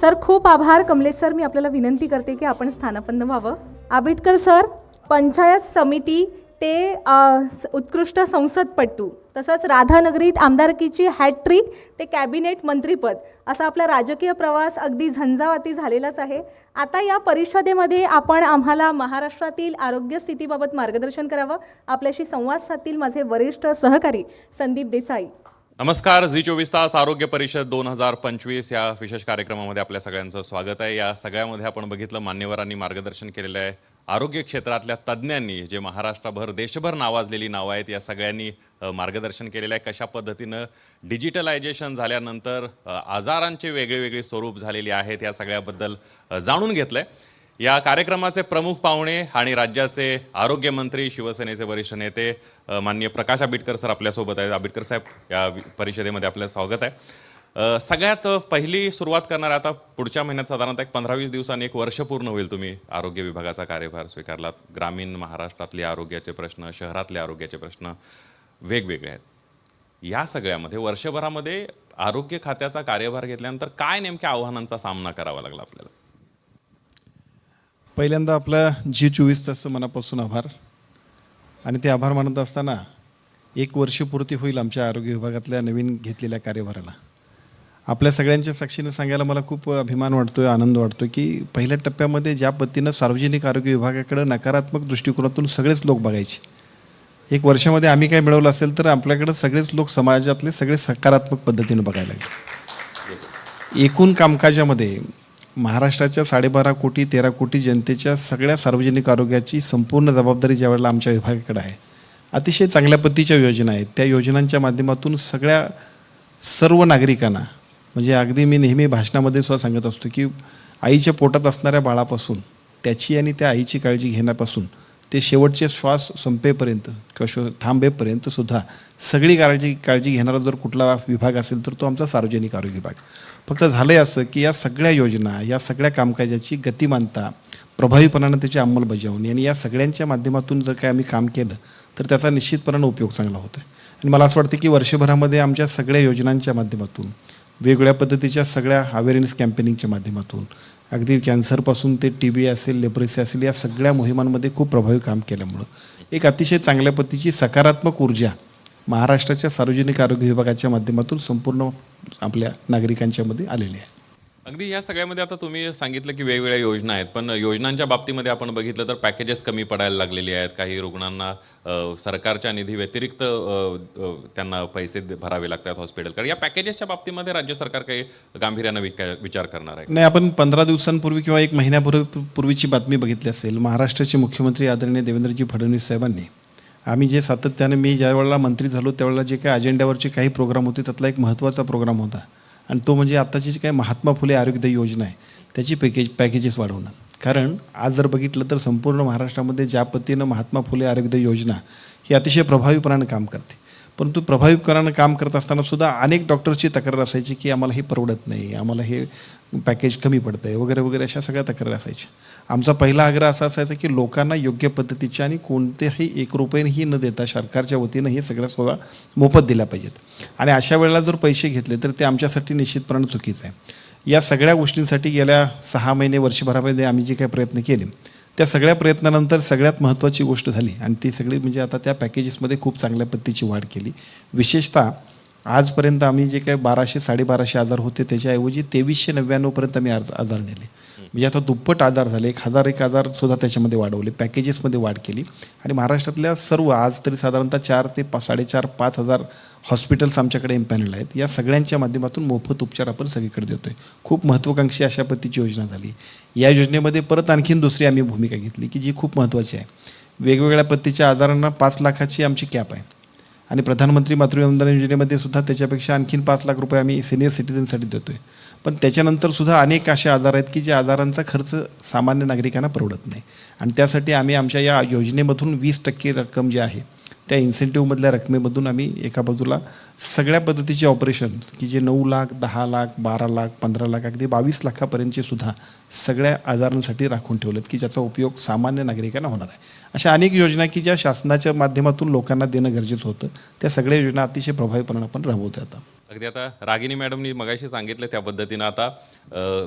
Sir खूप आभार. Kamlesh sir मी आपल्याला विनंती करते की आपण स्थानापन्न व्हावं. आबिटकर सर पंचायत समिती ते स- उत्कृष्ट संसदपटू तसंच राधानगरीत आमदारकीची हॅट्रिक ते कॅबिनेट मंत्रीपद असा आपला राजकीय प्रवास अगदी झंझावाती झालेलाच आहे. आता या परिषदेमध्ये आपण आम्हाला महाराष्ट्रातील आरोग्य स्थितीबाबत मार्गदर्शन करावं. आपल्याशी संवाद साधतील माझे वरिष्ठ सहकारी संदीप देसाई. नमस्कार झी चोवीस तास आरोग्य परिषद दोन हजार पंचवीस या विशेष कार्यक्रमामध्ये आपल्या सगळ्यांचं स्वागत आहे. या सगळ्यामध्ये आपण बघितलं मान्यवरांनी मार्गदर्शन केलेलं आहे. आरोग्य क्षेत्रातल्या तज्ज्ञांनी जे महाराष्ट्रभर देशभर नावाजलेली नावं आहेत या सगळ्यांनी मार्गदर्शन केलेलं आहे. कशा पद्धतीनं डिजिटलायझेशन झाल्यानंतर आजारांचे वेगळे वेगळे स्वरूप झालेली आहेत या सगळ्याबद्दल जाणून घेतलं आहे या कार्यक्रमाचे प्रमुख पाहुणे आणि राज्याचे आरोग्यमंत्री शिवसेनेचे वरिष्ठ नेते मान्य माननीय प्रकाश आंबेडकर सर आपल्यासोबत आहेत. आंबेडकर साहेब या परिषदेमध्ये आपलं स्वागत आहे. सगळ्यात पहिली सुरुवात करणार आता पुढच्या महिन्यात साधारणतः एक पंधरा वीस दिवसांनी एक वर्ष पूर्ण होईल तुम्ही आरोग्य विभागाचा कार्यभार स्वीकारलात. ग्रामीण महाराष्ट्रातले आरोग्याचे प्रश्न शहरातले आरोग्याचे प्रश्न वेगवेगळे आहेत. या सगळ्यामध्ये वर्षभरामध्ये आरोग्य खात्याचा कार्यभार घेतल्यानंतर काय नेमक्या आव्हानांचा सामना करावा लागला आपल्याला? पहिल्यांदा आपला जी चोवीस तास मनापासून आभार. आणि ते आभार मानत असताना एक वर्षपूर्ती होईल आमच्या आरोग्य विभागातल्या नवीन घेतलेल्या कार्यभाराला. आपल्या सगळ्यांच्या साक्षीने सांगायला मला खूप अभिमान वाटतोय आनंद वाटतो की पहिल्या टप्प्यामध्ये ज्या पद्धतीनं सार्वजनिक आरोग्य विभागाकडे नकारात्मक दृष्टिकोनातून सगळेच लोक बघायचे. एक वर्षामध्ये आम्ही काय मिळवलं असेल तर आपल्याकडं सगळेच लोक समाजातले सगळे सकारात्मक पद्धतीनं बघायला लागले. एकूण कामकाजामध्ये महाराष्ट्राच्या साडेबारा कोटी तेरा कोटी जनतेच्या सगळ्या सार्वजनिक आरोग्याची संपूर्ण जबाबदारी ज्यावेळेला आमच्या विभागाकडे आहे. अतिशय चांगल्या पद्धतीच्या योजना आहेत. त्या योजनांच्या माध्यमातून सगळ्या सर्व नागरिकांना म्हणजे अगदी मी नेहमी भाषणामध्ये सुद्धा सांगत असतो की आईच्या पोटात असणाऱ्या बाळापासून त्याची आणि त्या आईची काळजी घेण्यापासून ते शेवटचे श्वास संपेपर्यंत किंवा श्व थांबेपर्यंत सुद्धा सगळी काळजी काळजी घेणारा जर कुठला विभाग असेल तर तो आमचा सार्वजनिक आरोग्य विभाग. फक्त झालं आहे असं की या सगळ्या योजना या सगळ्या कामकाजाची गतिमानता प्रभावीपणानं त्याची अंमलबजावणी आणि या सगळ्यांच्या माध्यमातून जर काय आम्ही काम केलं तर त्याचा निश्चितपणानं उपयोग चांगला होतो आणि मला असं वाटतं की वर्षभरामध्ये आमच्या सगळ्या योजनांच्या माध्यमातून वेगवेगळ्या पद्धतीच्या सगळ्या अवेअरनेस कॅम्पेनिंगच्या माध्यमातून अगदी कॅन्सरपासून ते टी बी असेल लेप्रेसी असेल या सगळ्या मोहिमांमध्ये खूप प्रभावी काम केल्यामुळं. एक अतिशय चांगल्या पद्धतीची सकारात्मक ऊर्जा महाराष्ट्राच्या सार्वजनिक आरोग्य विभागाच्या माध्यमातून संपूर्ण आपल्या नागरिकांच्यामध्ये आलेली आहे. अगदी या सगळ्यामध्ये आता तुम्ही सांगितलं की वेगवेगळ्या योजना आहेत पण योजनांच्या बाबतीमध्ये आपण बघितलं तर पॅकेजेस कमी पडायला लागलेली आहेत. काही रुग्णांना सरकारच्या निधी व्यतिरिक्त त्यांना पैसे भरावे लागतात हॉस्पिटलकडे या पॅकेजेसच्या बाबतीमध्ये राज्य सरकार काही गांभीर्यानं विचार करणार आहे नाही आपण पंधरा दिवसांपूर्वी किंवा एक महिन्यापूर्वी पूर्वीची बातमी बघितली असेल. महाराष्ट्राचे मुख्यमंत्री आदरणीय देवेंद्रजी फडणवीस साहेबांनी. आम्ही जे सातत्याने मी ज्या वेळेला मंत्री झालो त्यावेळेला जे काही अजेंड्यावरचे काही प्रोग्राम होते त्यातला एक महत्त्वाचा प्रोग्राम होता. आणि तो म्हणजे आत्ताची जी काही महात्मा फुले आरोग्य योजना आहे त्याची पॅकेज पॅकेजेस वाढवणं. कारण आज जर बघितलं तर संपूर्ण महाराष्ट्रामध्ये ज्या पद्धतीनं महात्मा फुले आरोग्य योजना ही अतिशय प्रभावीपणानं काम करते. परंतु प्रभावीपणानं काम करत असताना सुद्धा अनेक डॉक्टरची तक्रार असायची की आम्हाला हे परवडत नाही आम्हाला हे पॅकेज कमी पडतं आहे वगैरे वगैरे अशा सगळ्या तक्रारी असायच्या. आमचा पहिला आग्रह असा असायचा की लोकांना योग्य पद्धतीच्या आणि कोणत्याही एक रुपयेही न देता सरकारच्या वतीनं हे सगळ्या सेवा मोफत दिल्या पाहिजेत. आणि अशा वेळेला जर पैसे घेतले तर ते आमच्यासाठी निश्चितपणे चुकीचं आहे. या सगळ्या गोष्टींसाठी गेल्या सहा महिने वर्षभरामध्ये आम्ही जे काही प्रयत्न केले त्या सगळ्या प्रयत्नानंतर सगळ्यात महत्त्वाची गोष्ट झाली. आणि ती सगळी म्हणजे आता त्या पॅकेजेसमध्ये खूप चांगल्या पद्धतीची वाढ केली. विशेषतः आजपर्यंत आम्ही जे काही बाराशे साडेबाराशे आजार होते त्याच्याऐवजी तेवीसशे नव्याण्णवपर्यंत आम्ही आज आजार नेले. म्हणजे आता दुप्पट आजार झाले. एक हजार एक आजार सुद्धा त्याच्यामध्ये वाढवले. पॅकेजेसमध्ये वाढ केली. आणि महाराष्ट्रातल्या सर्व आज तरी साधारणतः चार ते पा साडेचार पाच हजार हॉस्पिटल्स आमच्याकडे इम्पॅनल आहेत. या सगळ्यांच्या माध्यमातून मोफत उपचार आपण सगळीकडे देतो आहे खूप महत्त्वाकांक्षी अशा पद्धतीची योजना झाली. या योजनेमध्ये परत आणखीन दुसरी आम्ही भूमिका घेतली की जी खूप महत्त्वाची आहे. वेगवेगळ्या पद्धतीच्या आजारांना पाच लाखाची आमची कॅप आहे. आणि प्रधानमंत्री मातृवंदना योजनेमध्ये सुद्धा त्याच्यापेक्षा आणखीन पाच लाख रुपये आम्ही सिनियर सिटीजनसाठी आहे पण त्याच्यानंतर सुद्धा अनेक असे आजार आहेत की ज्या आजारांचा खर्च सामान्य नागरिकांना परवडत नाही. आणि त्यासाठी आम्ही आमच्या या योजनेमधून वीस टक्के रक्कम जी आहे त्या इन्सेंटिव्हमधल्या रकमेमधून आम्ही एका बाजूला सगळ्या पद्धतीचे ऑपरेशन की जे नऊ लाख दहा लाख बारा लाख पंधरा लाख अगदी बावीस लाखापर्यंतचे सुद्धा सगळ्या आजारांसाठी राखून ठेवलेत की ज्याचा उपयोग सामान्य नागरिकांना होणार आहे. अशा अनेक योजना की ज्या शासनाच्या माध्यमातून लोकांना देणं गरजेचं होतं त्या सगळ्या योजना अतिशय प्रभावीपणाने आपण राबवतो आता. अगदी आता रागिनी मॅडमनी मगाशी सांगितलं त्या पद्धतीनं आता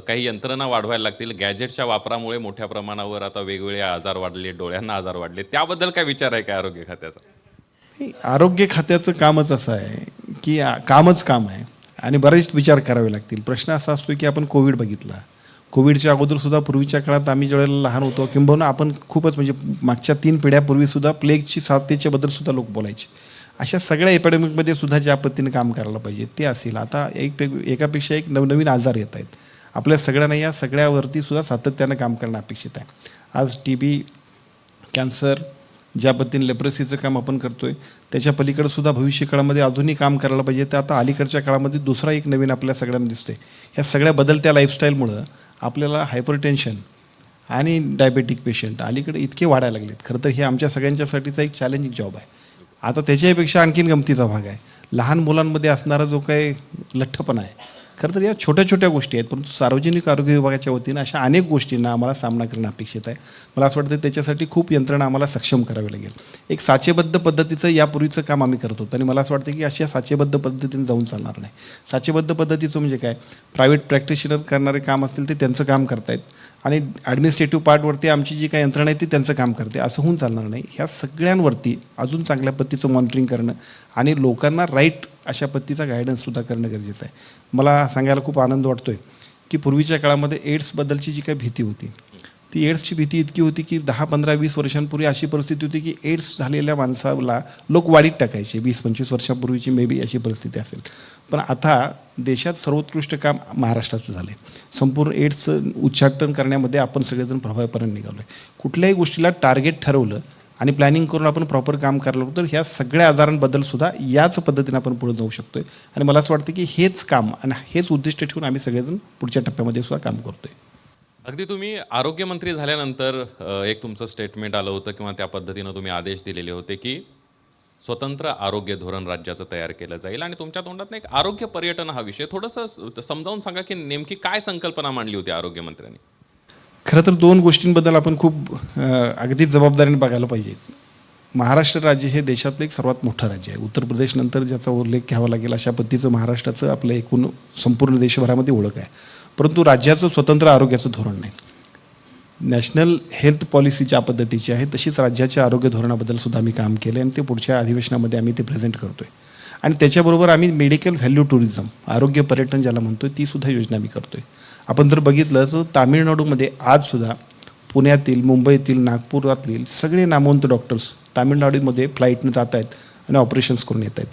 काही यंत्रणा वाढवायला लागतील. गॅजेटच्या वापरामुळे मोठ्या प्रमाणावर आता वेगवेगळे आजार वाढले डोळ्यांना आजार वाढले. त्याबद्दल काय विचार आहे काय आरोग्य खात्याचा? आरोग्य खात्याचं कामच असं आहे की कामच काम आहे. आणि बरेच विचार करावे लागतील. प्रश्न असा असतो की आपण कोविड बघितला. कोविडच्या अगोदर सुद्धा पूर्वीच्या काळात आम्ही ज्यावेळेला लहान होतो किंबहुना आपण खूपच म्हणजे मागच्या तीन पिढ्यापूर्वी सुद्धा प्लेगची साथीच्या सुद्धा लोक बोलायचे. अशा सगळ्या एपिडेमिकमध्ये सुद्धा ज्या पद्धतीने काम करायला पाहिजे ते असेल. आता एक एकापेक्षा एक नवनवीन आजार येत आहेत. आपल्या सगळ्यांना या सगळ्यावरती सुद्धा सातत्यानं काम करणं अपेक्षित आहे. आज टी बी कॅन्सर ज्या पद्धतीने लेप्रसीचं काम आपण करतो आहे त्याच्या पलीकडे सुद्धा भविष्य काळामध्ये अजूनही काम करायला पाहिजे. तर आता अलीकडच्या काळामध्ये दुसरा एक नवीन आपल्या सगळ्यांना दिसतोय. ह्या सगळ्या बदलत्या लाईफस्टाईलमुळं आपल्याला हायपर टेन्शन आणि डायबेटिक पेशंट अलीकडे इतके वाढायला लागलेत. खरं तर हे आमच्या सगळ्यांच्यासाठीचा एक चॅलेंजिंग जॉब आहे. आता त्याच्यापेक्षा आणखीन गमतीचा भाग आहे. लहान मुलांमध्ये असणारा जो काही लठ्ठपणा आहे खरं तर या छोट्या छोट्या गोष्टी आहेत परंतु सार्वजनिक आरोग्य विभागाच्या वतीनं अशा अनेक गोष्टींना आम्हाला सामना करणं अपेक्षित आहे. मला असं वाटतं त्याच्यासाठी खूप यंत्रणा आम्हाला सक्षम करावी लागेल. एक साचेबद्ध पद्धतीचं यापूर्वीचं काम आम्ही करत होतो आणि मला असं वाटतं की अशा साचेबद्ध पद्धतीने जाऊन चालणार नाही. साचेबद्ध पद्धतीचं म्हणजे काय? प्रायव्हेट प्रॅक्टिशनर करणारे काम असतील ते त्यांचं काम करतायत आणि ॲडमिनिस्ट्रेटिव्ह पार्टवरती आमची जी काही यंत्रणा आहे ती त्यांचं काम करते. असं होऊन चालणार नाही. ह्या सगळ्यांवरती अजून चांगल्या पद्धतीचं मॉनिटरिंग करणं आणि लोकांना राईट अशा पद्धतीचा गायडन्ससुद्धा करणं गरजेचं आहे. मला सांगायला खूप आनंद वाटतो आहे की पूर्वीच्या काळामध्ये एड्सबद्दलची जी काही भीती होती ती एड्सची भीती इतकी होती की दहा पंधरा वीस वर्षांपूर्वी अशी परिस्थिती होती की एड्स झालेल्या माणसाला लोक वाढीत टाकायचे. वीस पंचवीस वर्षापूर्वीची मे बी अशी परिस्थिती असेल. पण आता देशात सर्वोत्कृष्ट काम महाराष्ट्राचं झालं आहे संपूर्ण एड्सचं उच्चाटन करण्यामध्ये आपण सगळेजण प्रभावीपणे निघालो आहे कुठल्याही गोष्टीला टार्गेट ठरवलं आणि प्लॅनिंग करून आपण प्रॉपर काम करायला लागतो तर ह्या सगळ्या आजारांबद्दलसुद्धा याच पद्धतीने आपण पुढे जाऊ शकतो आहे आणि मला असं वाटतं की हेच काम आणि हेच उद्दिष्ट ठेवून आम्ही सगळेजण पुढच्या टप्प्यामध्ये सुद्धा काम करतो आहे अगदी तुम्ही आरोग्यमंत्री झाल्यानंतर एक तुमचं स्टेटमेंट आलं होतं किंवा त्या पद्धतीनं तुम्ही आदेश दिलेले होते की स्वतंत्र आरोग्य धोरण राज्याचं तयार केलं जाईल. आणि तुमच्या तोंडात एक आरोग्य पर्यटन हा विषय थोडंसं समजावून सांगा की नेमकी काय संकल्पना मांडली होती आरोग्यमंत्र्यांनी? खरं तर दोन गोष्टींबद्दल आपण खूप अगदी अगदीच जबाबदारीने बघायला पाहिजेत. महाराष्ट्र राज्य हे देशातलं एक सर्वात मोठं राज्य आहे. उत्तर प्रदेशनंतर ज्याचा उल्लेख घ्यावा लागेल अशा पद्धतीचं महाराष्ट्राचं आपलं एकूण संपूर्ण देशभरामध्ये ओळख आहे. परंतु राज्याचं स्वतंत्र आरोग्याचं धोरण नाही. नॅशनल हेल्थ पॉलिसी ज्या पद्धतीची आहे तशीच राज्याच्या आरोग्य धोरणाबद्दल सुद्धा आम्ही काम केलं आणि ते पुढच्या अधिवेशनामध्ये आम्ही ते प्रेझेंट करतोय. आणि त्याच्याबरोबर आम्ही मेडिकल व्हॅल्यू टुरिझम आरोग्य पर्यटन ज्याला म्हणतोय ती सुद्धा योजना आम्ही करतोय. आपण जर बघितलं तर तामिळनाडूमध्ये आजसुद्धा पुण्यातील मुंबईतील नागपुरातील सगळे नामवंत डॉक्टर्स तामिळनाडूमध्ये फ्लाईटनं जात आहेत आणि ऑपरेशन्स करून येत आहेत.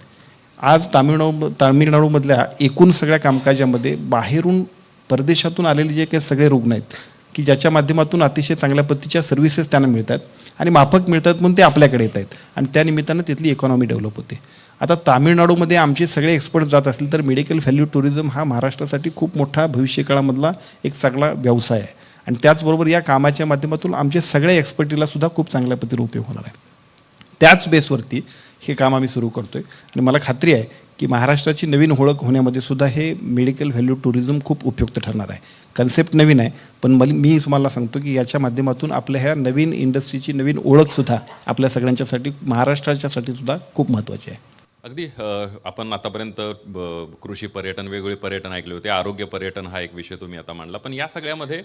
आज तामिळनाडू तामिळनाडूमधल्या एकूण सगळ्या कामकाजामध्ये बाहेरून परदेशातून आलेले जे काही सगळे रुग्ण आहेत की ज्याच्या माध्यमातून अतिशय चांगल्या पद्धतीच्या सर्व्हिसेस त्यांना मिळतात आणि माफक मिळतात म्हणून ते आपल्याकडे येत आहेत. आणि त्या निमित्तानं तिथली इकॉनॉमी डेव्हलप होते. आता तामिळनाडूमध्ये आमचे सगळे एक्सपर्ट जात असतील तर मेडिकल व्हॅल्यू टुरिझम हा महाराष्ट्रासाठी खूप मोठा भविष्यकाळामधला एक चांगला व्यवसाय आहे. आणि त्याचबरोबर या कामाच्या माध्यमातून आमच्या सगळ्या एक्सपर्टीला सुद्धा खूप चांगल्या पद्धतीने उपयोग होणार आहे. त्याच बेसवरती हे काम आम्ही सुरू करतो आहे आणि मला खात्री आहे की महाराष्ट्राची नवीन ओळख होण्यामध्ये सुद्धा हे मेडिकल व्हॅल्यू टुरिझम खूप उपयुक्त ठरणार आहे. कन्सेप्ट नवीन आहे पण मला मी तुम्हाला सांगतो की याच्या माध्यमातून आपल्या ह्या नवीन इंडस्ट्रीची नवीन ओळखसुद्धा आपल्या सगळ्यांच्यासाठी महाराष्ट्राच्यासाठी सुद्धा खूप महत्त्वाची आहे. अगदी आपण आतापर्यंत ब- कृषी पर्यटन वेगवेगळे पर्यटन ऐकले होते आरोग्य पर्यटन हा एक विषय तुम्ही आता मांडला. पण या सगळ्यामध्ये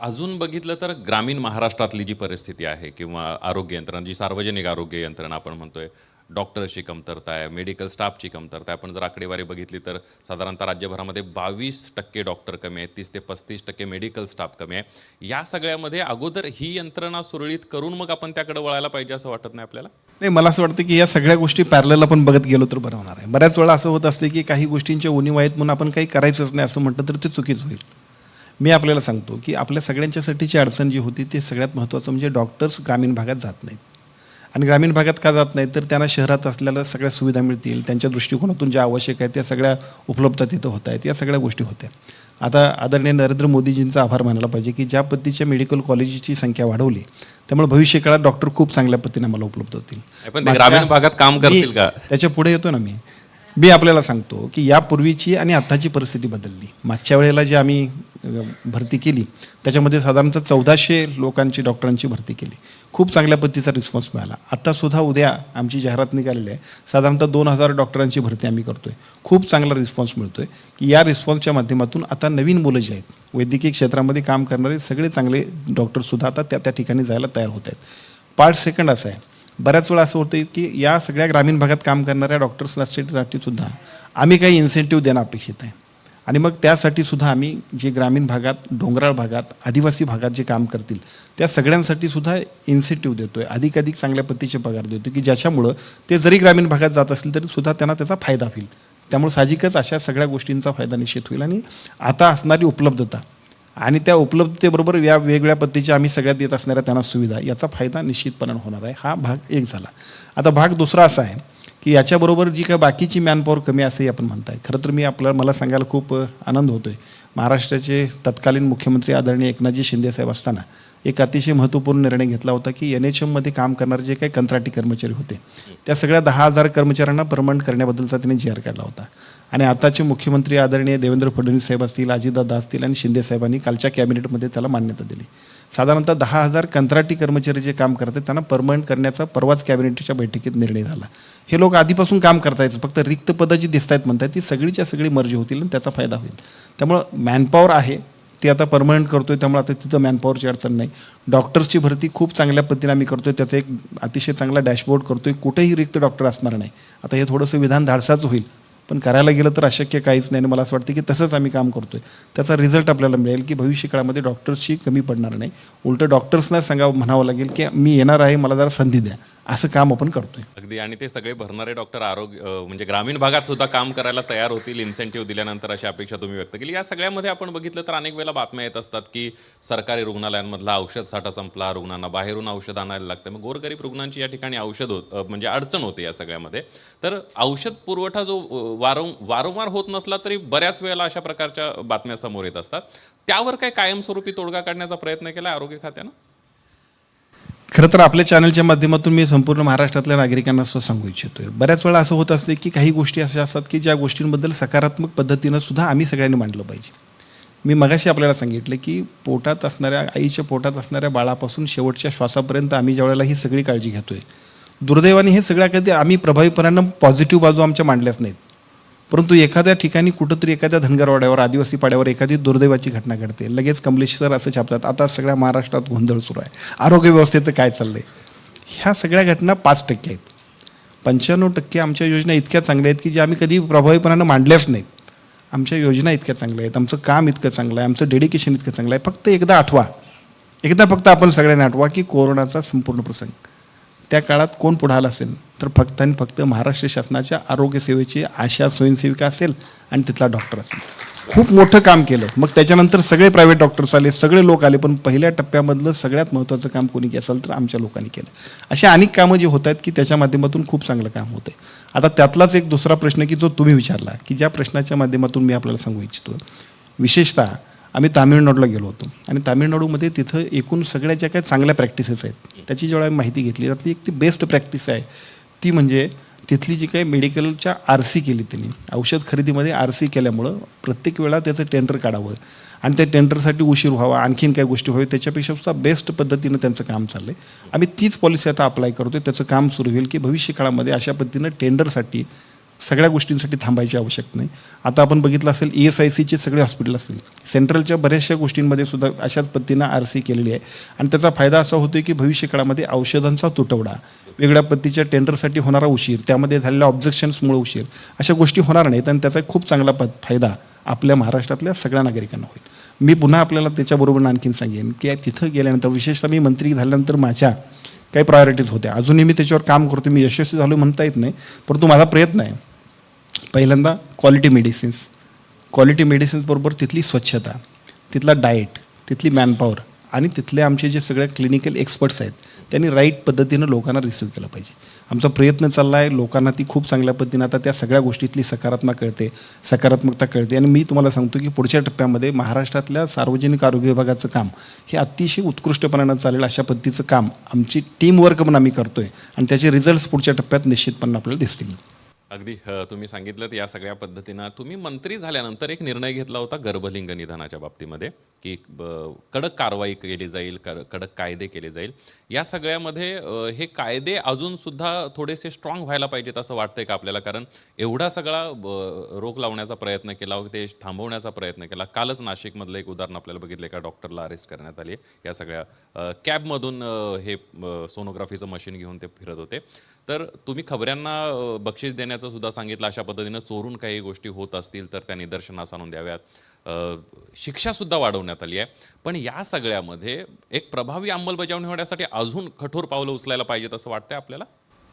अजून बघितलं तर ग्रामीण महाराष्ट्रातली जी परिस्थिती आहे किंवा आरोग्य यंत्रणा जी सार्वजनिक आरोग्य यंत्रणा आपण म्हणतोय डॉक्टर्सची कमतरता आहे मेडिकल स्टाफची कमतरता आहे. आपण जर आकडेवारी बघितली तर साधारणतः राज्यभरामध्ये बावीस टक्के डॉक्टर कमी आहेत तीस ते पस्तीस टक्के मेडिकल स्टाफ कमी आहे. या सगळ्यामध्ये अगोदर ही यंत्रणा सुरळीत करून मग आपण त्याकडे वळायला पाहिजे असं वाटत नाही आपल्याला? नाही मला असं वाटतं की या सगळ्या गोष्टी पॅरल आपण बघत गेलो तर बरं होणार आहे. बऱ्याच वेळा असं होत असते की काही गोष्टींच्या उणीव आहेत म्हणून आपण काही करायचंच नाही असं म्हटलं तर ते चुकीच होईल. मी आपल्याला सांगतो की आपल्या सगळ्यांच्यासाठीची अडचण जी होती ते सगळ्यात महत्त्वाचं म्हणजे डॉक्टर्स ग्रामीण भागात जात नाहीत. आणि ग्रामीण भागात का जात नाहीत? तर त्यांना शहरात असलेल्या सगळ्या सुविधा मिळतील त्यांच्या दृष्टिकोनातून ज्या आवश्यक आहेत त्या सगळ्या उपलब्ध तिथं होत आहेत या सगळ्या गोष्टी होत्या. आता आदरणीय नरेंद्र मोदीजींचा आभार मानायला पाहिजे की ज्या पद्धतीच्या मेडिकल कॉलेजची संख्या वाढवली त्यामुळे भविष्य काळात डॉक्टर खूप चांगल्या पद्धतीने आम्हाला उपलब्ध होतील. पण ते ग्रामीण भागात काम करतील का? त्याच्या पुढे येतो ना मी. मी आपल्याला सांगतो की यापूर्वीची आणि आत्ताची परिस्थिती बदलली. मागच्या वेळेला जे आम्ही भरती केली. त्याच्यामध्ये साधारणतः चौदाशे लोकांची डॉक्टरांची भरती केली. खूप चांगल्या पद्धतीचा रिस्पॉन्स मिळाला. आत्तासुद्धा उद्या आमची जाहिरात निघालेली आहे. साधारणतः दोन हजार डॉक्टरांची भरती आम्ही करतो आहे खूप चांगला रिस्पॉन्स मिळतो आहे की या रिस्पॉन्सच्या माध्यमातून आता नवीन मुलं जी आहेत वैद्यकीय क्षेत्रामध्ये काम करणारे सगळे चांगले डॉक्टरसुद्धा आता त्या त्या ठिकाणी जायला तयार होत आहेत. पार्ट सेकंड असा आहे. बऱ्याच वेळा असं होतं की या सगळ्या ग्रामीण भागात काम करणाऱ्या डॉक्टर्सला सुद्धा आम्ही काही इन्सेंटिव्ह देणं अपेक्षित आहे. आणि मग त्यासाठी सुद्धा आम्ही जे ग्रामीण भागात डोंगराळ भागात आदिवासी भागात जे काम करतील त्या सगळ्यांसाठी सुद्धा इन्सेंटिव्ह देतो आहे अधिकाधिक चांगल्या पद्धतीचे पगार देतो की ज्याच्यामुळं ते जरी ग्रामीण भागात जात असतील तरी सुद्धा त्यांना त्याचा फायदा होईल. त्यामुळे साहजिकच अशा सगळ्या गोष्टींचा फायदा निश्चित होईल. आणि आता असणारी उपलब्धता आणि त्या उपलब्धतेबरोबर या वेगवेगळ्या पद्धतीच्या आम्ही सगळ्यात देत असणाऱ्या त्यांना सुविधा याचा फायदा निश्चितपणे होणार आहे. हा भाग एक झाला. आता भाग दुसरा असा आहे की याच्याबरोबर जी काय बाकीची मॅनपॉवर कमी असंही आपण म्हणताय. खरं तर मी आपल्याला मला सांगायला खूप आनंद होतो आहे महाराष्ट्राचे तत्कालीन मुख्यमंत्री आदरणीय एकनाथजी शिंदेसाहेब असताना एक अतिशय महत्त्वपूर्ण निर्णय घेतला होता की एन एच एममध्ये काम करणारे जे काही कंत्राटी कर्मचारी होते त्या सगळ्या दहा हजार कर्मचाऱ्यांना परमनंट करण्याबद्दलचा त्यांनी जी आर काढला होता. आणि आताचे मुख्यमंत्री आदरणीय देवेंद्र फडणवीस साहेब असतील अजितदादा असतील आणि शिंदे साहेबांनी कालच्या कॅबिनेटमध्ये त्याला मान्यता दिली. साधारणतः दहा हजार कंत्राटी कर्मचारी जे काम करतात त्यांना परमनंट करण्याचा परवाच कॅबिनेटच्या बैठकीत निर्णय झाला. हे लोक आधीपासून काम करतायचं फक्त रिक्त पदं जी दिसत आहेत म्हणतात ती सगळीच्या सगळी मर्जी होतील आणि त्याचा फायदा होईल. त्यामुळं मॅनपॉवर आहे ती आता परमनंट करतोय त्यामुळे आता तिथं मॅनपॉवरची अडचण नाही. डॉक्टर्सची भरती खूप चांगल्या पद्धतीने आम्ही करतोय त्याचा एक अतिशय चांगला डॅशबोर्ड करतोय कुठेही रिक्त डॉक्टर असणार नाही. आता हे थोडंसं विधान धाडसाच होईल. पण करायला गेलं तर अशक्य काहीच नाही. आणि मला असं वाटतं की तसंच आम्ही काम करतोय. त्याचा रिझल्ट आपल्याला मिळेल की भविष्य काळामध्ये डॉक्टर्सची कमी पडणार नाही. उलटं डॉक्टर्सना सांगावं म्हणावं लागेल की मी येणार आहे मला जरा संधी द्या. असं काम आपण करतोय. अगदी. आणि ते सगळे भरणारे डॉक्टर आरोग्य म्हणजे ग्रामीण भागात सुद्धा काम करायला तयार होतील इन्सेंटिव्ह दिल्यानंतर अशी अपेक्षा तुम्ही व्यक्त केली. या सगळ्यामध्ये आपण बघितलं तर अनेक वेळेला बातम्या येत असतात की सरकारी रुग्णालयांमधला औषध साठा संपला रुग्णांना बाहेरून औषध आणायला लागतं मग गोरगरीब रुग्णांची या ठिकाणी औषध होत म्हणजे अडचण होते या सगळ्यामध्ये. तर औषध पुरवठा जो वारं वारंवार होत नसला तरी बऱ्याच वेळेला अशा प्रकारच्या बातम्या समोर येत असतात. त्यावर काय कायमस्वरूपी तोडगा काढण्याचा प्रयत्न केला आरोग्य खात्यानं? खरं तर आपल्या चॅनलच्या माध्यमातून मी संपूर्ण महाराष्ट्रातल्या नागरिकांना सुद्धा सांगू इच्छितोय. बऱ्याच वेळा असं होत असते की काही गोष्टी अशा असतात की ज्या गोष्टींबद्दल सकारात्मक पद्धतीनं सुद्धा आम्ही सगळ्यांनी मांडलं पाहिजे. मी मगाशी आपल्याला सांगितलं की पोटात असणाऱ्या आईच्या पोटात असणाऱ्या बाळापासून शेवटच्या श्वासापर्यंत आम्ही ज्यावेळेला ही सगळी काळजी घेतोय. दुर्दैवाने हे सगळ्या कधी आम्ही प्रभावीपणानं पॉझिटिव्ह बाजू आमच्या मांडल्याच नाहीत. परंतु एखाद्या ठिकाणी कुठंतरी एखाद्या धनगरवाड्यावर आदिवासी पाड्यावर एखादी दुर्दैवाची घटना घडते. लगेच कमलेश सर असं छापतात आता सगळ्या महाराष्ट्रात गोंधळ सुरू आहे. आरोग्य व्यवस्थेचं काय चाललंय? ह्या सगळ्या घटना पाच टक्के आहेत. पंच्याण्णव टक्के आमच्या योजना इतक्या चांगल्या आहेत की ज्या आम्ही कधी प्रभावीपणानं मांडल्याच नाहीत. आमच्या योजना इतक्या चांगल्या आहेत. आमचं काम इतकं चांगलं आहे. आमचं डेडिकेशन इतकं चांगलं आहे. फक्त एकदा आठवा. एकदा फक्त आपण सगळ्यांना आठवा की कोरोनाचा संपूर्ण प्रसंग. त्या काळात कोण पुढे आला असेल? तर फक्त आणि फक्त महाराष्ट्र शासनाच्या आरोग्य सेवेची आशा स्वयंसेविका असेल आणि तिथला डॉक्टर असेल. खूप मोठं काम केलं. मग त्याच्यानंतर सगळे प्रायव्हेट डॉक्टर्स आले सगळे लोक आले पण पहिल्या टप्प्यामधलं सगळ्यात महत्त्वाचं काम कोणी केलं असेल तर आमच्या लोकांनी केलं. अशा अनेक कामं जी होत आहेत की त्याच्या माध्यमातून खूप चांगलं काम होतं आहे आता त्यातलाच एक दुसरा प्रश्न की जो तुम्ही विचारला की ज्या प्रश्नाच्या माध्यमातून मी आपल्याला सांगू इच्छितो. विशेषतः आम्ही तामिळनाडूला गेलो होतो आणि तामिळनाडूमध्ये तिथं एकूण सगळ्या ज्या काही चांगल्या प्रॅक्टिसेस आहेत त्याची जेव्हा आम्ही माहिती घेतली त्यातली एक ती बेस्ट प्रॅक्टिस आहे. ती म्हणजे तिथली जी काही मेडिकलच्या आर सी केली त्यांनी औषध खरेदीमध्ये आर सी केल्यामुळं प्रत्येक वेळा त्याचं टेंडर काढावं आणि त्या टेंडरसाठी उशीर व्हावा आणखीन काही गोष्टी व्हावी त्याच्यापेक्षा सुद्धा बेस्ट पद्धतीनं त्यांचं काम चाललं आहे आम्ही तीच पॉलिसी आता अप्लाय करतो त्याचं काम सुरू होईल की भविष्य काळामध्ये अशा पद्धतीनं टेंडरसाठी सगळ्या गोष्टींसाठी थांबायची आवश्यक नाही. आता आपण बघितलं असेल ई एस आय सीचे सगळे हॉस्पिटल असतील. सेंट्रलच्या बऱ्याचशा गोष्टींमध्ये सुद्धा अशाच पद्धतीनं आर सी केलेली आहे. आणि त्याचा फायदा असा होतो की भविष्य काळामध्ये औषधांचा तुटवडा वेगळ्या पद्धतीच्या टेंडरसाठी होणारा उशीर त्यामध्ये झालेल्या ऑब्जेक्शन्समुळे उशीर अशा गोष्टी होणार नाहीत आणि त्याचा खूप चांगला प फायदा आपल्या महाराष्ट्रातल्या सगळ्या नागरिकांना होईल. मी पुन्हा आपल्याला त्याच्याबरोबर आणखीन सांगेन की तिथं गेल्यानंतर विशेषतः मी मंत्री झाल्यानंतर माझ्या काही प्रायोरिटीज होत्या. अजूनही मी त्याच्यावर काम करतो मी यशस्वी झालो म्हणता येत नाही परंतु माझा प्रयत्न आहे. पहिल्यांदा क्वालिटी मेडिसिन्स क्वालिटी मेडिसिन्सबरोबर तिथली स्वच्छता तिथला डाएट तिथली मॅनपॉवर आणि तिथले आमचे जे सगळे क्लिनिकल एक्सपर्ट्स आहेत त्यांनी राईट पद्धतीनं लोकांना रिसिव्ह केलं पाहिजे. आमचा प्रयत्न चालला आहे लोकांना ती खूप चांगल्या पद्धतीनं आता त्या सगळ्या गोष्टीतली सकारात्मक कळते सकारात्मकता कळते. आणि मी तुम्हाला सांगतो की पुढच्या टप्प्यामध्ये महाराष्ट्रातल्या सार्वजनिक आरोग्य विभागाचं काम हे अतिशय उत्कृष्टपणानं चालेल अशा पद्धतीचं काम आमची टीमवर्क पण आम्ही करतो आहे आणि त्याचे रिझल्ट्स पुढच्या टप्प्यात निश्चितपणे आपल्याला दिसतील. अगदी तुम्ही सांगितलं या सगळ्या पद्धतीनं. तुम्ही मंत्री झाल्यानंतर एक निर्णय घेतला होता गर्भलिंग निधनाच्या बाबतीमध्ये की कडक कारवाई केली जाईल कडक कायदे केले जाईल. या सगळ्यामध्ये हे कायदे अजून सुद्धा थोडेसे स्ट्रॉंग व्हायला पाहिजेत असं वाटतंय का आपल्याला? कारण एवढा सगळा ब- लावण्याचा प्रयत्न केला ते थांबवण्याचा प्रयत्न केला. कालच नाशिकमधलं एक उदाहरण आपल्याला बघितलं एका डॉक्टरला अरेस्ट करण्यात आली या सगळ्या कॅबमधून हे सोनोग्राफीचं मशीन घेऊन ते फिरत होते. तर तुम्ही खबऱ्यांना बक्षीस देण्याचं सुद्धा सांगितलं अशा पद्धतीनं चोरून काही गोष्टी होत असतील तर त्या निदर्शनास आणून द्याव्यात शिक्षासुद्धा वाढवण्यात आली आहे. पण या सगळ्यामध्ये एक प्रभावी अंमलबजावणी होण्यासाठी अजून कठोर पावलं उचलायला पाहिजेत असं वाटतंय आपल्याला?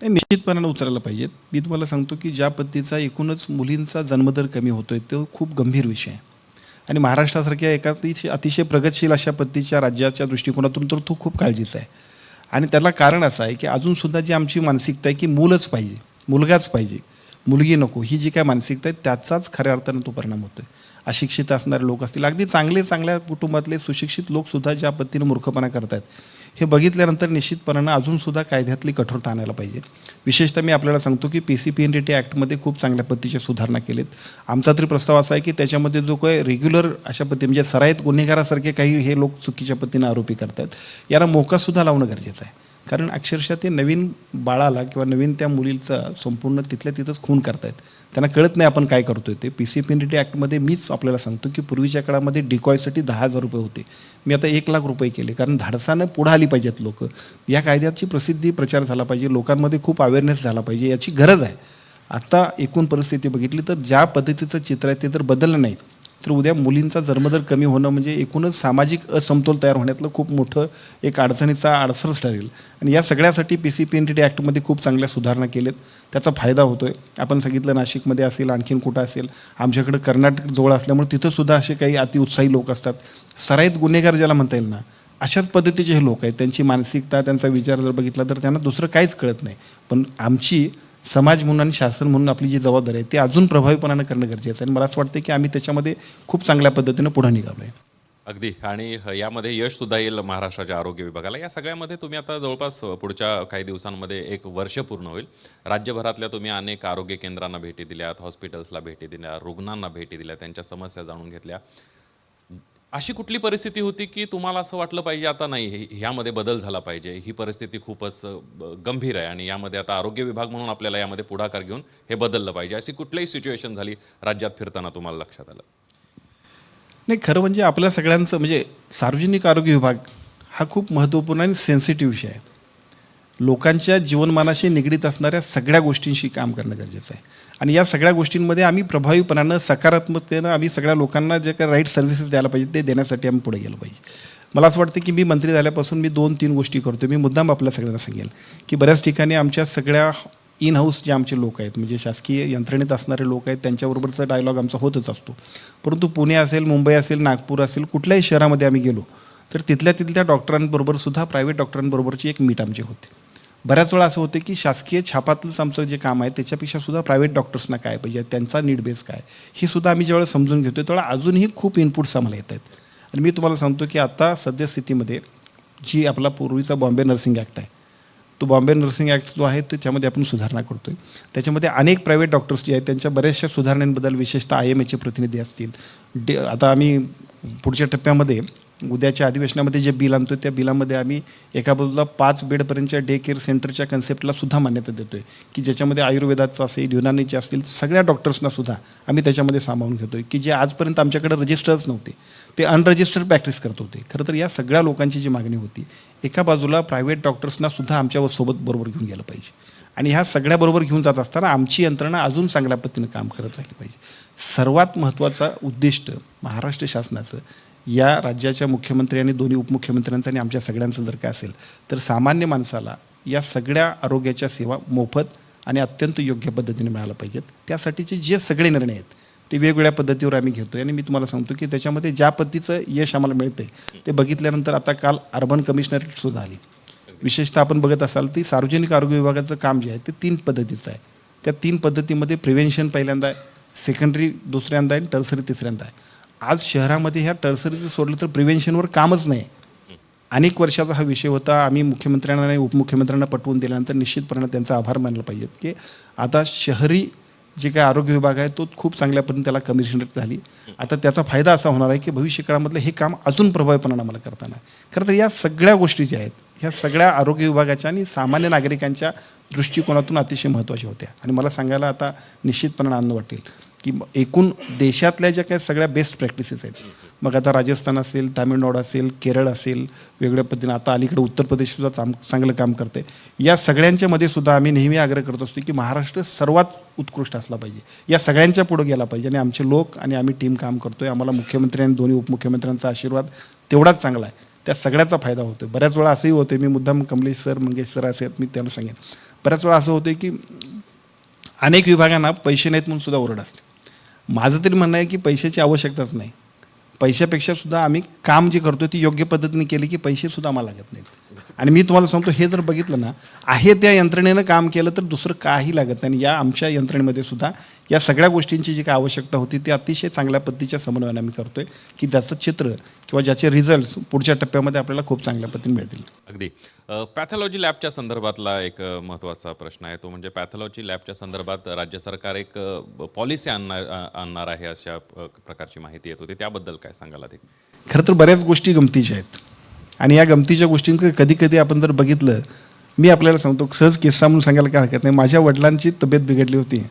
निश्चितपणानं उचलायला पाहिजेत. मी तुम्हाला सांगतो की ज्या पद्धतीचा एकूणच मुलींचा जन्मदर कमी होतोय तो खूप गंभीर विषय आहे. आणि महाराष्ट्रासारख्या एका अतिशय प्रगतशील अशा पद्धतीच्या राज्याच्या दृष्टिकोनातून तर तो खूप काळजीचा आहे. आणि त्याला कारण असं आहे की अजूनसुद्धा जी आमची मानसिकता आहे की मूलच पाहिजे मुलगाच पाहिजे मुलगी नको ही जी काय मानसिकता आहे त्याचाच खऱ्या अर्थानं तो परिणाम होतो आहे अशिक्षित असणारे लोक असतील अगदी चांगले चांगल्या कुटुंबातले सुशिक्षित लोकसुद्धा ज्या पद्धतीनं मूर्खपणा करतात हे बघितल्यानंतर निश्चितपणानं अजूनसुद्धा कायद्यातली कठोरता आणायला पाहिजे. विशेषतः मी आपल्याला सांगतो की P C P N D T ॲक्टमध्ये खूप चांगल्या पद्धतीच्या सुधारणा केलेत. आमचा तरी प्रस्ताव असा आहे की त्याच्यामध्ये जो काही रेग्युलर अशा पद्धती म्हणजे सराईत गुन्हेगारासारखे काही हे लोक चुकीच्या पद्धतीनं आरोपी करतात. यांना मोकासुद्धा लावणं गरजेचं आहे. कारण अक्षरशः ते नवीन बाळाला किंवा नवीन त्या मुलीचा संपूर्ण तिथल्या तिथंच खून करतायत. त्यांना कळत नाही आपण काय करतोय ते. P C P N D T ॲक्टमध्ये मीच आपल्याला सांगतो की पूर्वीच्या काळामध्ये डिकॉयसाठी दहा हजार रुपये होते. मी आता एक लाख रुपये केले. कारण धाडसानं पुढं आली पाहिजेत लोक. या कायद्याची प्रसिद्धी प्रचार झाला पाहिजे. लोकांमध्ये खूप अवेअरनेस झाला पाहिजे. याची गरज आहे. आता एकूण परिस्थिती बघितली तर ज्या पद्धतीचं चित्र आहे ते तर बदललं नाही तर उद्या मुलींचा जन्मदर कमी होणं म्हणजे एकूणच सामाजिक असमतोल तयार होण्यातलं खूप मोठं एक अडचणीचा अडसरच ठरेल. आणि या सगळ्यासाठी P C P N T T ॲक्टमध्ये खूप चांगल्या सुधारणा केलेत त्याचा फायदा होतो आहे आपण सांगितलं नाशिकमध्ये असेल आणखीन कुठं असेल. आमच्याकडं कर्नाटक जवळ असल्यामुळे तिथंसुद्धा असे काही अतिउत्साही लोक असतात. सराईत गुन्हेगार ज्याला म्हणता येईल ना अशाच पद्धतीचे हे लोक आहेत. त्यांची मानसिकता त्यांचा विचार जर बघितला तर त्यांना दुसरं काहीच कळत नाही. पण आमची समाज म्हणून आणि शासन म्हणून आपली जी जबाबदारी आहे ती अजून प्रभावीपणानं करणं गरजेचं आहे. आणि मला असं वाटतं की आम्ही त्याच्यामध्ये खूप चांगल्या पद्धतीनं पुढे निघालो आहे अगदी. आणि यामध्ये यश सुद्धा येईल महाराष्ट्राच्या आरोग्य विभागाला. या सगळ्यामध्ये तुम्ही आता जवळपास पुढच्या काही दिवसांमध्ये एक वर्ष पूर्ण होईल. राज्यभरातल्या तुम्ही अनेक आरोग्य केंद्रांना भेटी दिल्यात हॉस्पिटल्सला भेटी दिल्या रुग्णांना भेटी दिल्या त्यांच्या समस्या जाणून घेतल्या. अशी कुठली परिस्थिती होती की तुम्हाला असं वाटलं पाहिजे आता नाही हे- ह्यामध्ये बदल झाला पाहिजे ही परिस्थिती खूपच गंभीर आहे आणि यामध्ये आता आरोग्य विभाग म्हणून आपल्याला यामध्ये पुढाकार घेऊन हे बदललं पाहिजे. अशी कुठलीही सिच्युएशन झाली राज्यात फिरताना तुम्हाला लक्षात आलं? नाही खरं म्हणजे आपल्या सगळ्यांचं म्हणजे सार्वजनिक आरोग्य विभाग हा खूप महत्त्वपूर्ण आणि सेन्सिटिव्ह विषय आहे. लोकांच्या जीवनमानाशी निगडीत असणाऱ्या सगळ्या गोष्टींशी काम करणं गरजेचं आहे. आणि या सगळ्या गोष्टींमध्ये आम्ही प्रभावीपणानं सकारात्मकतेनं आम्ही सगळ्या लोकांना जे काही राईट सर्व्हिसेस द्यायला पाहिजे ते देण्यासाठी आम्ही पुढे गेलं पाहिजे. मला असं वाटतं की मी मंत्री झाल्यापासून मी दोन तीन गोष्टी करतो मी मुद्दाम आपल्या सगळ्यांना सांगेल की बऱ्याच ठिकाणी आमच्या सगळ्या इन हाऊस जे आमचे लोक आहेत म्हणजे शासकीय यंत्रणेत असणारे लोक आहेत त्यांच्याबरोबरचा डायलॉग आमचा होतच असतो. परंतु पुणे असेल मुंबई असेल नागपूर असेल कुठल्याही शहरामध्ये आम्ही गेलो तर तिथल्या तिथल्या डॉक्टरांबरोबर सुद्धा प्रायव्हेट डॉक्टरांबरोबरची एक मीट आमची होते. बऱ्याच वेळा असं होतं की शासकीय छापातलंच आमचं जे काम आहे त्याच्यापेक्षा सुद्धा प्रायव्हेट डॉक्टर्सना काय पाहिजे? त्यांचा नीड बेस काय? हे सुद्धा आम्ही जेव्हा समजून घेतो तेव्हा अजूनही खूप इनपुट्स आम्हाला येत आहेत. आणि मी तुम्हाला सांगतो की आता सद्यस्थितीमध्ये जी आपला पूर्वीचा बॉम्बे नर्सिंग ॲक्ट आहे तो बॉम्बे नर्सिंग ॲक्ट जो आहे त्याच्यामध्ये आपण सुधारणा करतो आहे त्याच्यामध्ये अनेक प्रायव्हेट डॉक्टर्स जे आहेत त्यांच्या बऱ्याचशा सुधारणांबद्दल विशेषतः आय एम एचे प्रतिनिधी असतील. डे आता आम्ही पुढच्या टप्प्यामध्ये उद्याच्या अधिवेशनामध्ये जे बिल आणतो त्या बिलामध्ये आम्ही एका बाजूला पाच बेडपर्यंतच्या डे केअर सेंटरच्या कन्सेप्टला सुद्धा मान्यता देतो आहे की ज्याच्यामध्ये आयुर्वेदाचं असेल युनानीचे असतील सगळ्या डॉक्टर्सना सुद्धा आम्ही त्याच्यामध्ये सामावून घेतो आहे की जे आजपर्यंत आमच्याकडे रजिस्टर्स नव्हते ते अनरजिस्टर्ड प्रॅक्टिस करत होते. खरं तर या सगळ्या लोकांची जी मागणी होती एका बाजूला प्रायव्हेट डॉक्टर्सना सुद्धा आमच्यासोबत बरोबर घेऊन गेलं पाहिजे. आणि ह्या सगळ्याबरोबर घेऊन जात असताना आमची यंत्रणा अजून चांगल्या पद्धतीनं काम करत राहिली पाहिजे. सर्वात महत्त्वाचा उद्दिष्ट महाराष्ट्र शासनाचं या राज्याच्या मुख्यमंत्री आणि दोन्ही उपमुख्यमंत्र्यांचं आणि आमच्या सगळ्यांचं जर काय असेल तर सामान्य माणसाला या सगळ्या आरोग्याच्या सेवा मोफत आणि अत्यंत योग्य पद्धतीने मिळायला पाहिजेत. त्यासाठीचे जे सगळे निर्णय आहेत ते वेगवेगळ्या पद्धतीवर आम्ही घेतो आणि मी तुम्हाला सांगतो की त्याच्यामध्ये ज्या पद्धतीचं यश आम्हाला मिळतंय ते बघितल्यानंतर आता काल अर्बन कमिशनरेट सुद्धा आली. विशेषतः आपण बघत असाल ती सार्वजनिक आरोग्य विभागाचं काम जे आहे ते तीन पद्धतीचं आहे. त्या तीन पद्धतीमध्ये प्रिव्हेन्शन पहिल्यांदा आहे सेकंडरी दुसऱ्यांदा आहे टर्सरी तिसऱ्यांदा आहे. आज शहरामध्ये ह्या टर्सरीचं सोडलं तर प्रिव्हेन्शनवर कामच नाही. अनेक वर्षाचा हा विषय होता. आम्ही मुख्यमंत्र्यांना आणि उपमुख्यमंत्र्यांना पटवून दिल्यानंतर निश्चितपणे त्यांचा आभार मानला पाहिजेत की आता शहरी जे काय आरोग्य विभाग आहे तो खूप चांगल्या पद्धतीने त्याला कमिशनर झाली. आता त्याचा फायदा असा होणार आहे की भविष्य काळामधलं हे काम अजून प्रभावीपणानं आम्हाला करताना खरं तर या सगळ्या गोष्टी ज्या आहेत ह्या सगळ्या आरोग्य विभागाच्या आणि सामान्य नागरिकांच्या दृष्टिकोनातून अतिशय महत्त्वाच्या होत्या. आणि मला सांगायला आता निश्चितपणे आनंद वाटेल. की एकूण देशातल्या ज्या काही सगळ्या बेस्ट प्रॅक्टिसेस आहेत. मग आता राजस्थान असेल तामिळनाडू असेल केरळ असेल वेगळ्या पद्धतीने आता अलीकडे उत्तर प्रदेशसुद्धा चांग चांगलं काम करते या सगळ्यांच्यामध्ये सुद्धा आम्ही नेहमी आग्रह करत असतो की महाराष्ट्र सर्वात उत्कृष्ट असला पाहिजे. या सगळ्यांच्या पुढं गेला पाहिजे आणि आमचे लोक आणि आम्ही टीम काम करतोय. आम्हाला मुख्यमंत्री आणि दोन्ही उपमुख्यमंत्र्यांचा आशीर्वाद तेवढाच चांगला आहे. त्या सगळ्याचा फायदा होतो आहे बऱ्याच वेळा असंही होतं मी मुद्दाम कमलेश सर मंगेश सर असे आहेत मी त्यांना सांगेन. बऱ्याच वेळा असं होतं की अनेक विभागांना पैसे नाहीत म्हणून सुद्धा ओरड असते. माझं तरी म्हणणं आहे की पैशाची आवश्यकताच नाही. पैशापेक्षा सुद्धा आम्ही काम जे करतो ती योग्य पद्धतीने केली की पैसे सुद्धा आम्हाला लागत नाहीत. आणि मी तुम्हाला सांगतो हे जर बघितलं ना आहे त्या यंत्रणेनं काम केलं तर दुसरं काही लागत नाही. आणि या आमच्या यंत्रणेमध्ये सुद्धा या सगळ्या गोष्टींची जी काय आवश्यकता होती ती अतिशय चांगल्या पद्धतीच्या समन्वयाने आम्ही करतोय की त्याचं चित्र किंवा ज्याचे रिझल्ट्स पुढच्या टप्प्यामध्ये आपल्याला खूप चांगल्या पद्धतीने मिळतील. अगदी. पॅथॉलॉजी लॅबच्या संदर्भातला एक महत्त्वाचा प्रश्न आहे तो म्हणजे पॅथॉलॉजी लॅबच्या संदर्भात राज्य सरकार एक पॉलिसी आणणार आणणार आहे अशा प्रकारची माहिती येत होती. त्याबद्दल काय? सांगाल अधिक खरं तर बऱ्याच गोष्टी गमतीच्या आहेत. आणि या गमतीच्या गोष्टींकडे कधी कधी आपण जर बघितलं मी आपल्याला सांगतो सहज किस्सा म्हणून सांगायला काय हरकत नाही. माझ्या वडिलांची तब्येत बिघडली होती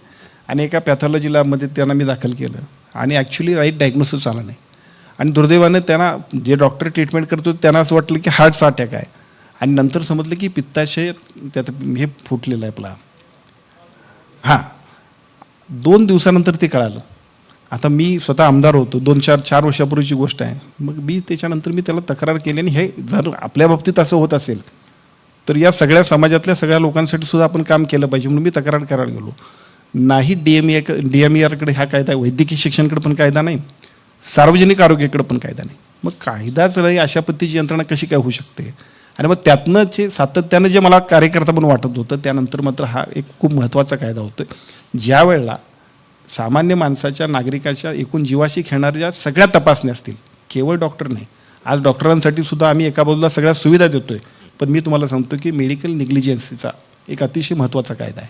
आणि एका पॅथॉलॉजी लॅबमध्ये त्यांना मी दाखल केलं. आणि ॲक्च्युली राईट डायग्नोसिस आला नाही. आणि दुर्दैवानं त्यांना जे डॉक्टर ट्रीटमेंट करतो त्यांना असं वाटलं की हार्टचा अटॅक आहे. आणि नंतर समजलं की पित्ताशय त्यात हे फुटलेलं आहे आपला. हां. दोन दिवसानंतर ते कळालं. आता मी स्वतः आमदार होतो. दोन चार चार वर्षापूर्वीची गोष्ट आहे. मग मी त्याच्यानंतर मी त्याला तक्रार केली आणि हे जर आपल्या बाबतीत असं होत असेल तर या सगळ्या समाजातल्या सगळ्या लोकांसाठी सुद्धा आपण काम केलं पाहिजे म्हणून मी तक्रार करायला गेलो. नाही डी एम ए डी एमकडे हा कायदा आहे वैद्यकीय शिक्षणकडे पण कायदा नाही. सार्वजनिक आरोग्याकडे पण कायदा नाही. मग कायदाच नाही अशा पद्धतीची यंत्रणा कशी काय होऊ शकते? आणि मग त्यातनं जे सातत्यानं जे मला कार्यकर्ता पण वाटत होतं त्यानंतर मात्र हा एक खूप महत्त्वाचा कायदा होतो ज्या वेळेला सामान्य माणसाच्या नागरिकाच्या एकूण जीवाशी खेळणाऱ्या सगळ्या तपासण्या असतील केवळ डॉक्टर नाही. आज डॉक्टरांसाठी सुद्धा आम्ही एका बाजूला सगळ्या सुविधा देतोय. पण मी तुम्हाला सांगतो की मेडिकल निग्लिजन्सीचा एक अतिशय महत्त्वाचा कायदा आहे.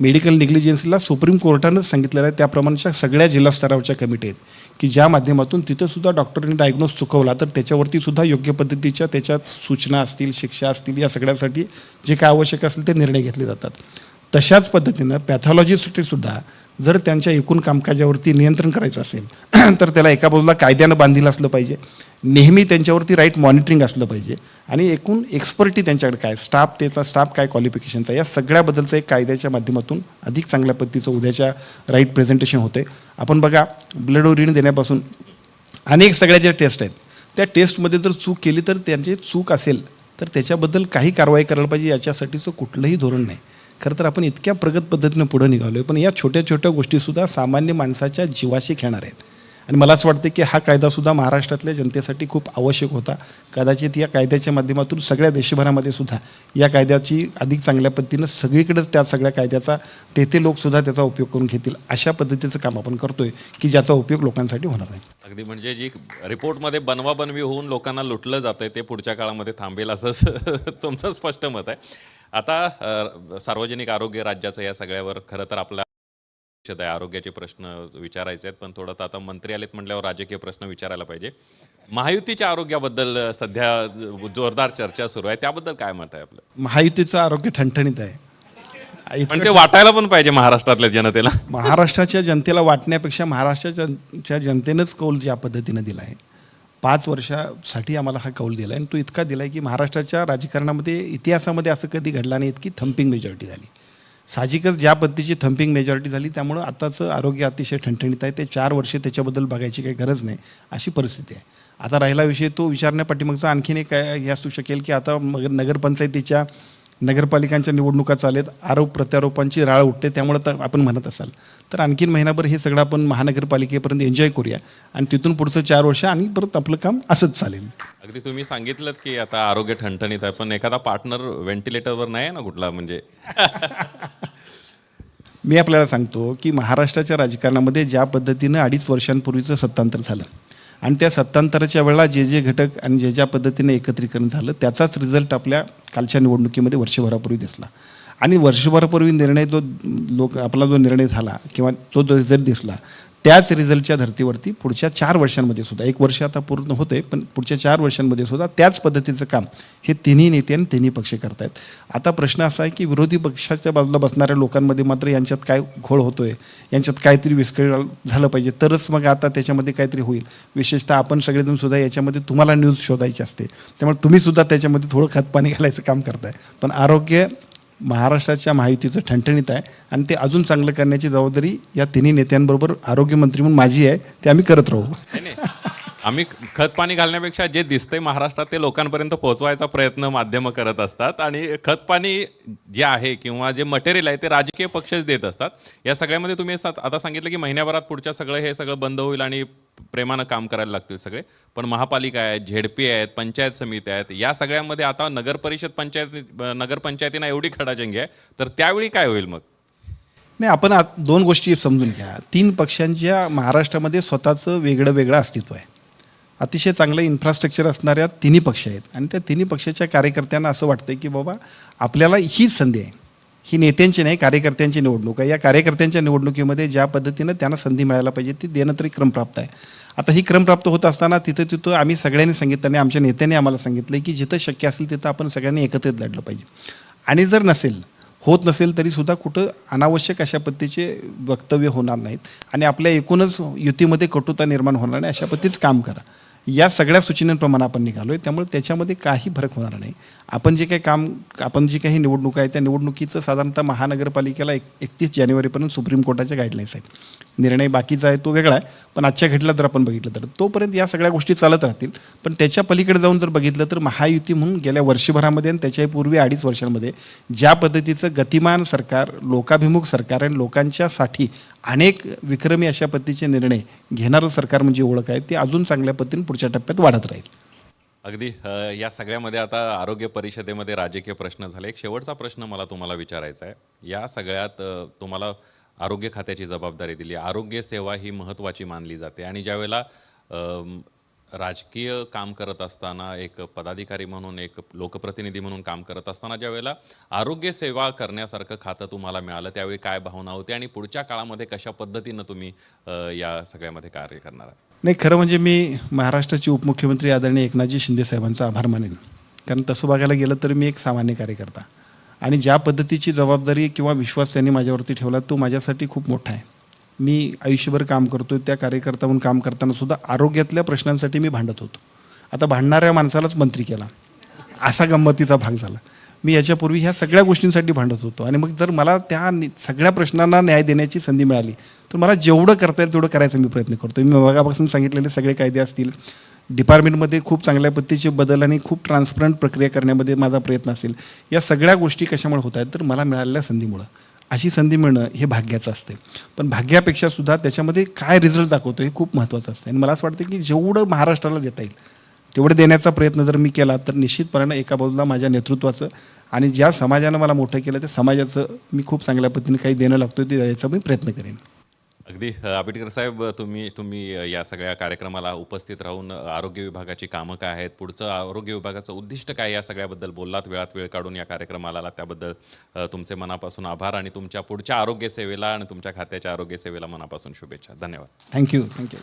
मेडिकल निग्लिजन्सीला सुप्रीम कोर्टानंच सांगितलेलं आहे त्याप्रमाणेच्या सगळ्या जिल्हा स्तरावरच्या कमिटी आहेत की ज्या माध्यमातून तिथंसुद्धा डॉक्टरने डायग्नोस चुकवला तर त्याच्यावरती सुद्धा योग्य पद्धतीच्या त्याच्यात सूचना असतील शिक्षा असतील या सगळ्यासाठी जे काय आवश्यक असेल ते निर्णय घेतले जातात. तशाच पद्धतीनं पॅथॉलॉजीसाठी सुद्धा जर त्यांच्या एकूण कामकाजावरती नियंत्रण करायचं असेल तर त्याला एका बाजूला कायद्यानं बांधील असलं पाहिजे. नेहमी त्यांच्यावरती राईट मॉनिटरिंग असलं पाहिजे. आणि एकूण एक्सपर्टी त्यांच्याकडे काय? स्टाफ त्याचा स्टाफ काय क्वालिफिकेशनचा या सगळ्याबद्दलचं एक कायद्याच्या माध्यमातून अधिक चांगल्या पद्धतीचं उद्याच्या राईट प्रेझेंटेशन होते आपण बघा ब्लड ओरिन देण्यापासून अनेक सगळ्या ज्या टेस्ट आहेत त्या टेस्टमध्ये जर चूक केली तर त्यांची चूक असेल तर त्याच्याबद्दल काही कारवाई करायला पाहिजे याच्यासाठीचं कुठलंही धोरण नाही. खरं तर आपण इतक्या प्रगत पद्धतीनं पुढं निघालो आहे पण या छोट्या छोट्या गोष्टीसुद्धा सामान्य माणसाच्या जीवाशी खेळणार आहेत. आणि मला असं वाटतं की हा कायदासुद्धा महाराष्ट्रातल्या जनतेसाठी खूप आवश्यक होता. कदाचित या कायद्याच्या माध्यमातून सगळ्या देशभरामध्ये सुद्धा या कायद्याची अधिक चांगल्या पद्धतीनं सगळीकडेच त्या सगळ्या कायद्याचा तेथे लोकसुद्धा त्याचा उपयोग करून घेतील अशा पद्धतीचं काम आपण करतोय की ज्याचा उपयोग लोकांसाठी होणार आहे अगदी म्हणजे जी रिपोर्टमध्ये बनवाबनवी होऊन लोकांना लुटलं जातंय ते पुढच्या काळामध्ये थांबेल असं तुमचं स्पष्ट मत आहे. आता सार्वजनिक आरोग्य राज्याचं या सगळ्यावर खरं तर आपला आहे आरोग्याचे प्रश्न विचारायचे आहेत पण थोडं तर आता मंत्री आलेत म्हटल्यावर राजकीय प्रश्न विचारायला पाहिजे. महायुतीच्या आरोग्याबद्दल सध्या जोरदार चर्चा सुरू आहे त्याबद्दल काय मत आहे आपलं? महायुतीचं आरोग्य ठणठणीत आहे. पण ते वाटायला पण पाहिजे महाराष्ट्रातल्या जनतेला. महाराष्ट्राच्या जनतेला वाटण्यापेक्षा महाराष्ट्राच्या च्या जनतेनंच कौल ज्या पद्धतीनं दिला आहे. पाच वर्षासाठी आम्हाला हा कौल दिला आहे आणि तो इतका दिला आहे की महाराष्ट्राच्या राजकारणामध्ये इतिहासामध्ये असं कधी घडलं नाही इतकी थम्पिंग मेजॉरिटी झाली. साहजिकच ज्या पद्धतीची थम्पिंग मेजॉरिटी झाली त्यामुळं आताचं आरोग्य अतिशय ठणठणीत आहे. ते चार वर्षे त्याच्याबद्दल बघायची काही गरज नाही अशी परिस्थिती आहे. आता राहिला विषय तो विचारण्यापाठीमागचा आणखीन एक काय हे असू शकेल की आता मग नगरपंचायतीच्या नगरपालिकांच्या निवडणुका चालेत आरोप प्रत्यारोपांची राळ उठते त्यामुळं तर आपण म्हणत असाल. तर आणखीन महिनाभर हे सगळं आपण महानगरपालिकेपर्यंत एन्जॉय करूया. आणि तिथून पुढचं चार वर्ष आणि परत आपलं काम असंच चालेल. अगदी तुम्ही सांगितलं की आता आरोग्य ठणठणीत आहे पण एखादा पार्टनर व्हेंटिलेटरवर नाही आहे ना कुठला म्हणजे? मी आपल्याला सांगतो की महाराष्ट्राच्या राजकारणामध्ये ज्या पद्धतीनं अडीच वर्षांपूर्वीचं सत्तांतर झालं आणि त्या सत्तांतराच्या वेळेला जे जे घटक आणि जे ज्या पद्धतीने एकत्रीकरण झालं त्याचाच रिझल्ट आपल्या कालच्या निवडणुकीमध्ये वर्षभरापूर्वी दिसला. आणि वर्षभरापूर्वी निर्णय जो लोक आपला जो निर्णय झाला किंवा तो जो रिझल्ट दिसला त्याच रिझल्टच्या धर्तीवरती पुढच्या चार वर्षांमध्ये सुद्धा एक वर्ष आता पूर्ण होते पण पुढच्या चार वर्षांमध्ये सुद्धा त्याच पद्धतीचं काम हे तिन्ही नेते आणि तिन्ही पक्ष करतायत. आता प्रश्न असा आहे की विरोधी पक्षाच्या बाजूला बसणाऱ्या लोकांमध्ये मात्र यांच्यात काय घोळ होतोय? यांच्यात काहीतरी विस्कळ झालं पाहिजे. तरच मग आता त्याच्यामध्ये काहीतरी होईल. विशेषतः आपण सगळेजण सुद्धा याच्यामध्ये तुम्हाला न्यूज शोधायची असते. त्यामुळे तुम्ही सुद्धा त्याच्यामध्ये थोडं खतपाणी घालायचं काम करताय. पण आरोग्य महाराष्ट्राच्या महायुतीचं ठणठणीत आहे आणि ते अजून चांगलं करण्याची जबाबदारी या तिन्ही नेत्यांबरोबर आरोग्यमंत्री म्हणून माझी आहे ते आम्ही करत राहू. आम्ही खत पाणी घालण्यापेक्षा जे दिसतंय महाराष्ट्रात ते लोकांपर्यंत पोहोचवायचा प्रयत्न माध्यमं करत असतात. आणि खत पाणी जे आहे किंवा जे मटेरियल आहे ते राजकीय पक्षच देत असतात. या सगळ्यामध्ये तुम्ही आता सांगितलं की महिन्याभरात पुढच्या सगळं हे सगळं बंद होईल आणि प्रेमानं काम करायला लागतील सगळे. पण महापालिका आहेत झेडपी आहेत पंचायत समिती आहेत या सगळ्यामध्ये आता नगर परिषद पंचायत नगरपंचायतींना एवढी खडाजंगी आहे. तर त्यावेळी काय होईल मग? नाही आपण आत- दोन गोष्टी समजून घ्या. तीन पक्षांच्या महाराष्ट्रामध्ये स्वतःचं वेगळं वेगळं अस्तित्व आहे. अतिशय चांगलं इन्फ्रास्ट्रक्चर असणाऱ्या तिन्ही पक्ष आहेत. आणि त्या तिन्ही पक्षाच्या कार्यकर्त्यांना असं वाटतं की बाबा आपल्याला हीच संधी आहे. ही नेत्यांची नाही कार्यकर्त्यांची निवडणूक आहे. या कार्यकर्त्यांच्या निवडणुकीमध्ये ज्या पद्धतीनं त्यांना संधी मिळायला पाहिजे ती देणं तरी क्रमप्राप्त आहे. आता ही क्रमप्राप्त होत असताना तिथं तिथं आम्ही सगळ्यांनी सांगितलं आणि आमच्या नेत्यांनी आम्हाला सांगितलं की जिथं शक्य असेल तिथं आपण सगळ्यांनी एकत्रित लढलं पाहिजे. आणि जर नसेल होत नसेल तरीसुद्धा कुठं अनावश्यक अशा पद्धतीचे वक्तव्य होणार नाहीत. आणि आपल्या एकूणच युतीमध्ये कटुता निर्माण होणार नाही अशा पद्धतीच काम करा. या सगळ्या सूचनांप्रमाणे आपण निघालो आहे त्यामुळे त्याच्यामध्ये काही फरक होणार नाही. आपण जे काही काम आपण जी काही निवडणूक आहे त्या निवडणुकीचं साधारणतः महानगरपालिकेला एक एकतीस जानेवारीपर्यंत सुप्रीम कोर्टाच्या गाईडलाईन्स आहेत. निर्णय बाकीचा आहे तो वेगळा आहे पण आजच्या घटला जर आपण बघितलं तर. तोपर्यंत या सगळ्या गोष्टी चालत राहतील. पण त्याच्या पलीकडे जाऊन जर बघितलं तर महायुती म्हणून गेल्या वर्षभरामध्ये आणि त्याच्याही पूर्वी अडीच वर्षांमध्ये ज्या पद्धतीचं गतिमान सरकार लोकाभिमुख सरकार आणि लोकांच्यासाठी अनेक विक्रमी अशा पद्धतीचे निर्णय घेणारं सरकार म्हणजे ओळख आहे ते अजून चांगल्या पद्धतीने पुढच्या टप्प्यात वाढत राहील. अगदी. या सगळ्यामध्ये आता आरोग्य परिषदेमध्ये राजकीय प्रश्न झाले. एक शेवटचा प्रश्न मला तुम्हाला विचारायचा आहे. या सगळ्यात तुम्हाला आरोग्य खात्याची जबाबदारी दिली. आरोग्य सेवा ही महत्त्वाची मानली जाते. आणि ज्यावेळेला राजकीय काम करत असताना एक पदाधिकारी म्हणून एक लोकप्रतिनिधी म्हणून काम करत असताना ज्यावेळेला आरोग्य सेवा करण्यासारखं खातं तुम्हाला मिळालं त्यावेळी काय भावना होती आणि पुढच्या काळामध्ये कशा पद्धतीनं तुम्ही या सगळ्यामध्ये कार्य करणार आहात? नाही खरं म्हणजे मी महाराष्ट्राचे उपमुख्यमंत्री आदरणीय एकनाथजी शिंदे साहेबांचा आभार मानेन. कारण तसं बघायला गेलं तर मी एक सामान्य कार्यकर्ता. आणि ज्या पद्धतीची जबाबदारी किंवा विश्वास त्यांनी माझ्यावरती ठेवला तो माझ्यासाठी खूप मोठा आहे. मी आयुष्यभर काम करतो त्या कार्यकर्ता म्हणून काम करताना सुद्धा आरोग्यातल्या प्रश्नांसाठी मी भांडत होतो. आता भांडणाऱ्या माणसालाच मंत्री केला. असा गंमतीचा भाग झाला. मी याच्यापूर्वी ह्या सगळ्या गोष्टींसाठी भांडत होतो. आणि मग जर मला त्या नि- सगळ्या प्रश्नांना न्याय देण्याची संधी मिळाली तर मला जेवढं करता येईल तेवढं करायचा मी प्रयत्न करतो मी मगापासून सांगितलेले सगळे कायदे असतील डिपार्टमेंटमध्ये खूप चांगल्या पद्धतीचे बदल आणि खूप ट्रान्सपरंट प्रक्रिया करण्यामध्ये माझा प्रयत्न असेल. या सगळ्या गोष्टी कशामुळे होत आहेत? तर मला मिळालेल्या संधीमुळं. अशी संधी मिळणं हे भाग्याचं असते पण भाग्यापेक्षा सुद्धा त्याच्यामध्ये काय रिझल्ट दाखवतो हे खूप महत्त्वाचं असतं आणि मला असं वाटतं की जेवढं महाराष्ट्राला देता येईल तेवढं देण्याचा प्रयत्न जर मी केला तर निश्चितपणानं एका बाजूला माझ्या नेतृत्वाचं आणि ज्या समाजानं मला मोठं केलं त्या समाजाचं मी खूप चांगल्या पद्धतीने काही देणं लागतो ते द्यायचा मी प्रयत्न करेन. अगदी अ, आंबेडकर साहेब तुम्ही तुम्ही या सगळ्या कार्यक्रमाला उपस्थित राहून आरोग्य विभागाची कामं काय आहेत? पुढचं आरोग्य विभागाचं उद्दिष्ट काय या सगळ्याबद्दल बोललात वेळात वेळ काढून या कार्यक्रमाला आलात. त्याबद्दल तुमचे मनापासून आभार आणि तुमच्या पुढच्या आरोग्य सेवेला आणि तुमच्या खात्याच्या आरोग्य सेवेला मनापासून शुभेच्छा. धन्यवाद. Thank you thank you